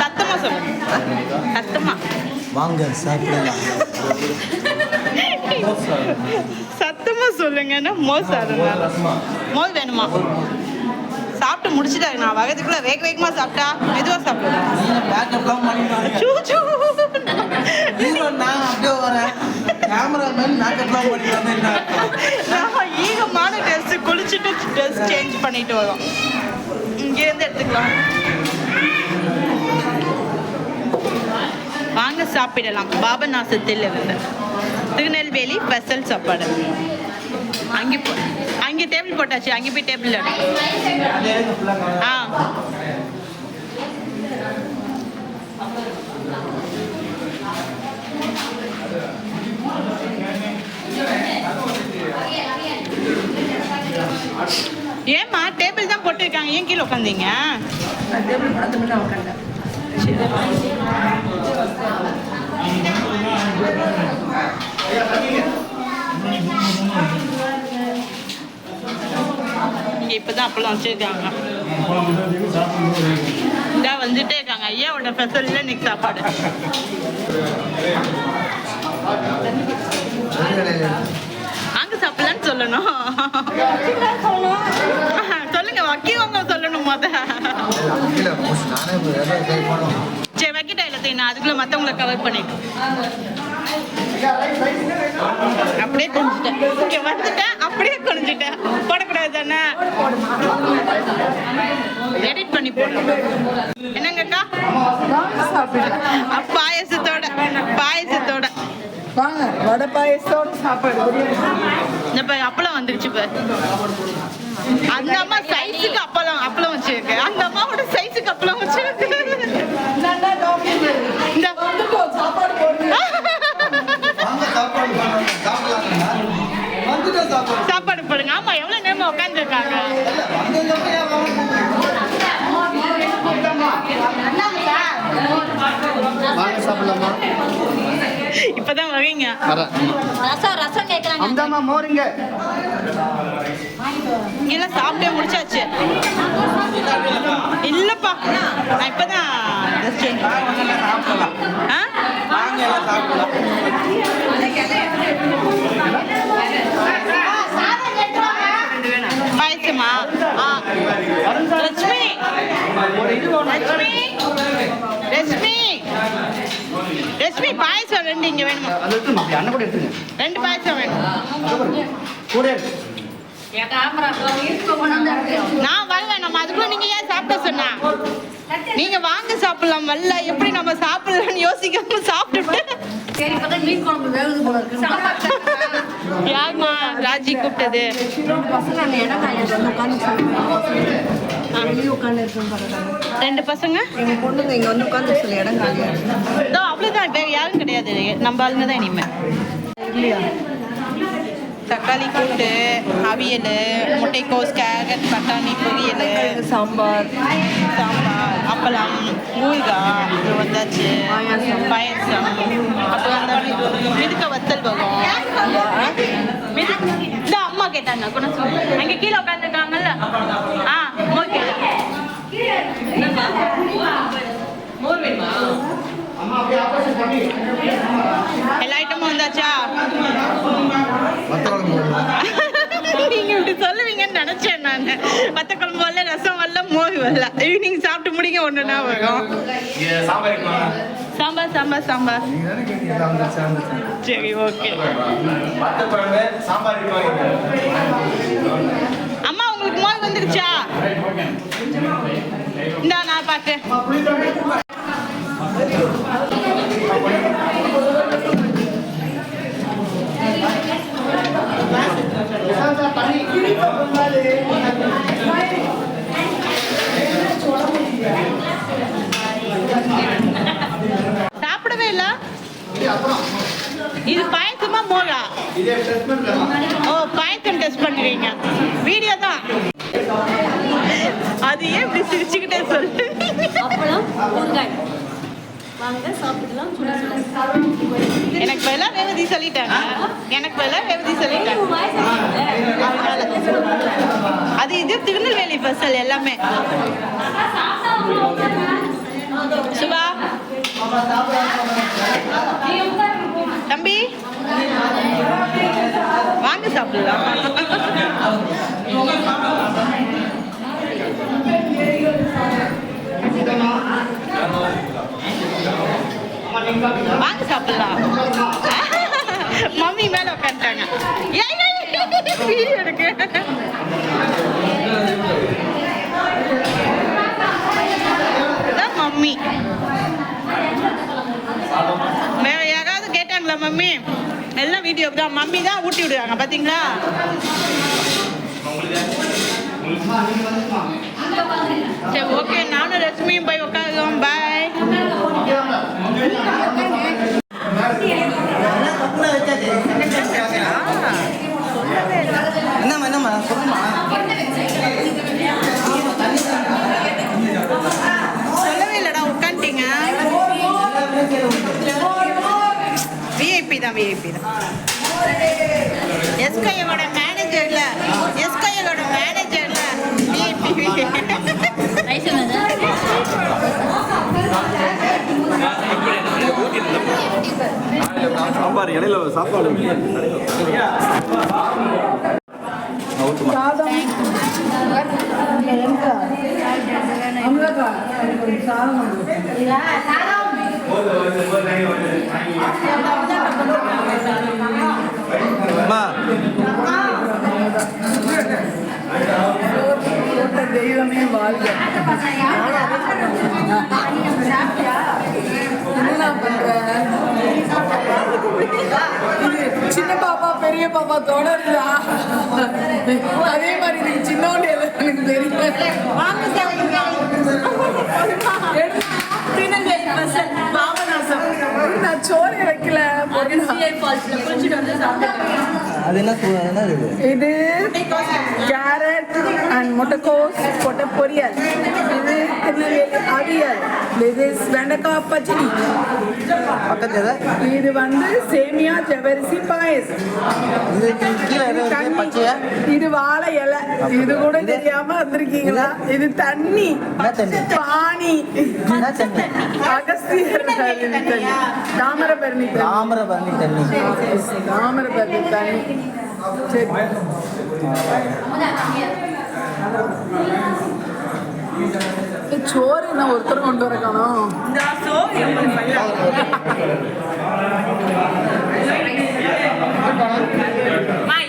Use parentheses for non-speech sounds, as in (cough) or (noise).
சத்தமா சொல்லுங்க சத்தமா. வாங்க சாப்பிடலாம். சத்தமா சொல்லுங்கன்னா மோஸ் சாதம் மோஸ் வேணுமா? சாப்பிட்டு முடிச்சுட்டாரு நான் வகத்துக்குள்ள வேக வேகமா சாப்பிட்டா மெதுவா சாப்பிடுவேன் ஈகமான ட்ரெஸ் குளிச்சுட்டு ட்ரெஸ் சேஞ்ச் பண்ணிட்டு வரோம். இங்கேருந்து எடுத்துக்கலாம். வாங்க சாப்பிடலாம். பாபநாசத்தில் இருந்து திருநெல்வேலி ஸ்பெஷல் சாப்பாடு. அங்கே போ அங்கே டேபிள் போட்டாச்சு. அங்கே போய் டேபிள் ஆ. ஏம்மா டேபிள் தான் போட்டிருக்காங்க. ஏன் கீழே உட்காந்தீங்க இங்கே இப்போ தான் அப்பெல்லாம் வச்சுருக்காங்க. இதா வந்துட்டே இருக்காங்க. ஐயாவோட ஸ்பெஷலில் இன்னைக்கு சாப்பாடு. அங்க சாப்பிடலான்னு சொல்லணும். சொல்லுங்க வக்கியவங்க சொல்லணும் முத. சரி வைக்கிட்டா இல்லை நான் அதுக்குள்ள மற்றவங்கள கவர் பண்ணிட்டு அப்படியே குனிஞ்சிட்டேன். இங்க வந்துட்டேன். அப்படியே குனிஞ்சிட்டேன். போடக்கூடாது தானே? எடிட் பண்ணி போடுறோம் என்னங்கக்கா பாயசத்தோட பாயசத்தோட வாங்க வடை பாயசத்தோட சாப்பாடு. இந்த இப்ப அப்பளம் வந்துருச்சு இப்ப அந்த அம்மா சைஸுக்கு அப்பளம் அப்பளம் வச்சிருக்கு அந்த அம்மாவோட சைஸுக்கு அப்பளம் வச்சிருக்கு இந்த சாப்பாடு போடுங்க வாங்க சாப்பாடு பண்ணுங்க சாப்பிடலாங்களா வந்துட்டு சாப்பாடு சாப்பாடு போடுங்க ஆமா எவ்வளவு நேரமா உட்காந்துருக்காங்க வந்ததுக்கு ஏன் வாங்க சாப்பிடலாமா? இப்பதான் வரேன் ரசம் ரசம் கேட்குறாங்க அந்தாம்மா மோருங்க. எல்லாம் சாப்பிட்டே முடிச்சாச்சு. இல்லப்பா நான் இப்பதான் பாயசமா. லட்சுமி லட்சுமி! லட்சுமி! பாயசம் ரெண்டு இங்க வேணுமா? அது எடுத்துமா அப்படி அண்ணன் கூட எடுத்துங்க ரெண்டு பாயசம் வேணும். கூட நான் வருவேன். நம்ம அதுக்குள்ள நீங்க ஏன் சாப்பிட சொன்னா? நீங்க வாங்க சாப்பிடலாம். வரல எப்படி நம்ம சாப்பிடலாம்னு யோசிக்காம சாப்பிட்டுட்டு. சரி இப்பதான் மீன் குழம்பு வேகுது போல இருக்கு யாருமா ராஜி கூப்பிட்டது பசங்க அந்த இடம் காய்ச்சி வந்து உட்காந்து வெளியே உட்காந்து இருக்குன்னு பார்க்குறாங்க ரெண்டு பசங்க? எங்க பொண்ணுங்க இங்க வந்து உட்காந்து சில இடம் காலியா இருக்கு. அவ்வளவுதான். வேற யாரும் கிடையாது. நம்ம ஆளுங்க தான் இனிமே. தக்காளி கூட்டு அவியல் முட்டைக்கோஸ் கேரட் பட்டாணி பொரியல் சாம்பார். சாம்பார் அப்பளம் ஊறுகாய் வந்தாச்சு. பாயசம். அப்புறம் அந்த மிதுக்க வத்தல் வரும். அம்மா கேட்டாங்க. கூட சொல்லு. அங்க கீழே உட்காந்துருக்காங்கல்ல ஆ மோர் கேட்டாங்க மோர் வேணுமா எல்லா ஐட்டமும் வந்தாச்சா நீங்க இப்படி சொல்லுவீங்கன்னு நினைச்சேன் நான். மத்த குழம்பு வரல ரசம் வரல மோர் வரல. ஈவினிங் சாப்பிட்டு முடிங்க ஒண்ணுனா வரும்? சாம்பார் சாம்பார் சாம்பார் சரி ஓகே. அம்மா உங்களுக்கு மோர் வந்துருச்சா? இந்தா நான் பார்த்தேன் சாப்பிடவே இல்ல? இது பாயசமா மோரா. ஓ பாயசம் டெஸ்ட் பண்ணுறீங்க வீடியோ தான். அது ஏன் இப்படி சிரிச்சுக்கிட்டே சொல்லு? வாங்க சாப்பிடலாம் எனக்கு பதிலாக ரேவதி சொல்லிட்டாங்க. எனக்கு பதிலாக ரேவதி சொல்லிட்டாங்க. அது இது திருநெல்வேலி பஸ்ஸல் எல்லாமே. சுபா. தம்பி. வாங்க சாப்பிடலாம் வாங்க சாப்பிடலாம் மம்மி மேல உட்காந்துட்டாங்க ஏய், ஏய், ஏய், வீடியோ எடுக்கு மம்மி. வேற யாராவது கேட்டாங்களா மம்மி? எல்லாம் வீடியோ தான் மம்மி தான் ஊட்டி விடுறாங்க பாத்தீங்களா? சரி ஓகே நானும் ரஷ்மியும் போய் விஐபி தான் எஸ்கையோட மேனேஜர்ல எஸ்கையோட மேனேஜர்ல விஐபி சாம்பார் இடையில சாப்பாடு. சாதம் அமிர்தா சாதம். அம்மா. தெய்வமே வாழ்க. சின்ன பாப்பா பெரிய பாப்பா தொடருதா? அதே மாதிரி நீ சின்னோண்டு எனக்கு தெரியும் நான் சோறு வைக்கல அது என்ன சு- என்ன இது? இது கேரட் அண்ட் முட்டைக்கோஸ் போட்ட பொரியல். இது திருநெல்வேலி அவியல். இது வெண்டைக்காய் பச்சடி பக்கத்து எதை இது வந்து சேமியா ஜவரிசி பாயசம். இது கீழே. பச்சையா? வாழை இலை. இது கூட தெரியாம வந்திருக்கீங்களா? இது தண்ணி. தண்ணி? அகஸ்தியர் தண்ணி தாமிரபரணி தண்ணி. தாமிரபரணி தண்ணி. தாமிரபரணி தண்ணி. சரி. சோறு என்ன ஒருத்தர் கொண்டு வர காணோம்? இந்த சோறு (laughs)